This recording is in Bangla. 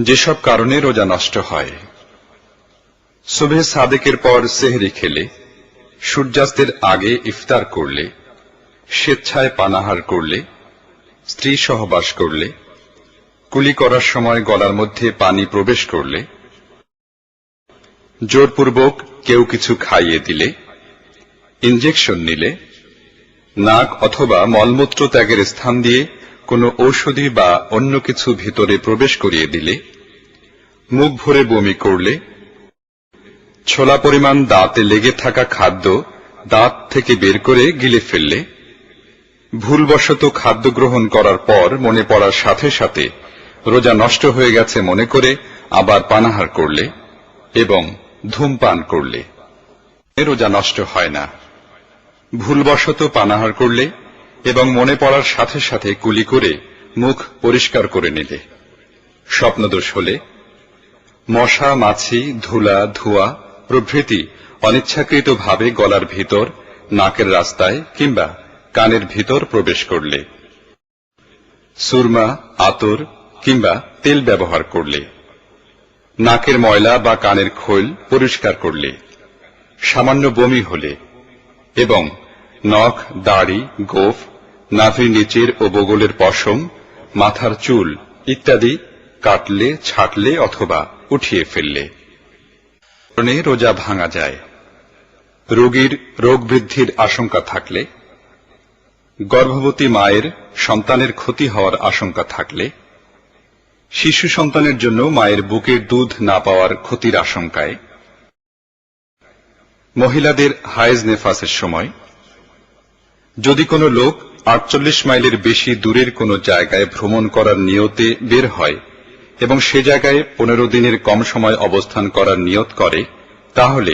যেসব কারণে রোজা নষ্ট হয়। সুবে সাদেকের পর সেহরি খেলে, সূর্যাস্তের আগে ইফতার করলে, স্বেচ্ছায় পানাহার করলে, স্ত্রী সহবাস করলে, কুলি করার সময় গলার মধ্যে পানি প্রবেশ করলে, জোরপূর্বক কেউ কিছু খাইয়ে দিলে, ইনজেকশন নিলে, নাক অথবা মলমূত্র ত্যাগের স্থান দিয়ে কোনো ঔষধি বা অন্য কিছু ভিতরে প্রবেশ করিয়ে দিলে, মুখ ভরে বমি করলে, ছোলা পরিমাণ দাঁতে লেগে থাকা খাদ্য দাঁত থেকে বের করে গিলে ফেললে, ভুলবশত খাদ্য গ্রহণ করার পর মনে পড়ার সাথে সাথে রোজা নষ্ট হয়ে গেছে মনে করে আবার পানাহার করলে এবং ধূমপান করলে। রোজা নষ্ট হয় না। ভুলবশত পানাহার করলে এবং মনে পড়ার সাথে সাথে কুলি করে মুখ পরিষ্কার করে নিলে। স্বপ্নদোষ হলে, মশা, মাছি, ধুলা, ধোঁয়া, প্রভৃতি অনিচ্ছাকৃতভাবে গলার ভিতর, নাকের রাস্তায় কিংবা কানের ভিতর প্রবেশ করলে। সুরমা, আতর কিংবা তেল ব্যবহার করলে। নাকের ময়লা বা কানের খোল পরিষ্কার করলে। সামান্য বমি হলে এবং নখ, দাড়ি, গোফ নাভির নিচের ও বগলের পশম, মাথার চুল ইত্যাদি কাটলে, ছাটলে অথবা উঠিয়ে ফেললে। রোজা ভাঙা যায়। রোগীর রোগ বৃদ্ধির আশঙ্কা থাকলে, গর্ভবতী মায়ের সন্তানের ক্ষতি হওয়ার আশঙ্কা থাকলে, শিশু সন্তানের জন্য মায়ের বুকের দুধ না পাওয়ার ক্ষতির আশঙ্কায়। মহিলাদের হায়েজ নেফাসের সময় যদি কোনো লোক আটচল্লিশ মাইলের বেশি দূরের কোনো জায়গায় ভ্রমণ করার নিয়তে বের হয় এবং সে জায়গায় পনেরো দিনের কম সময় অবস্থান করার নিয়ত করে, তাহলে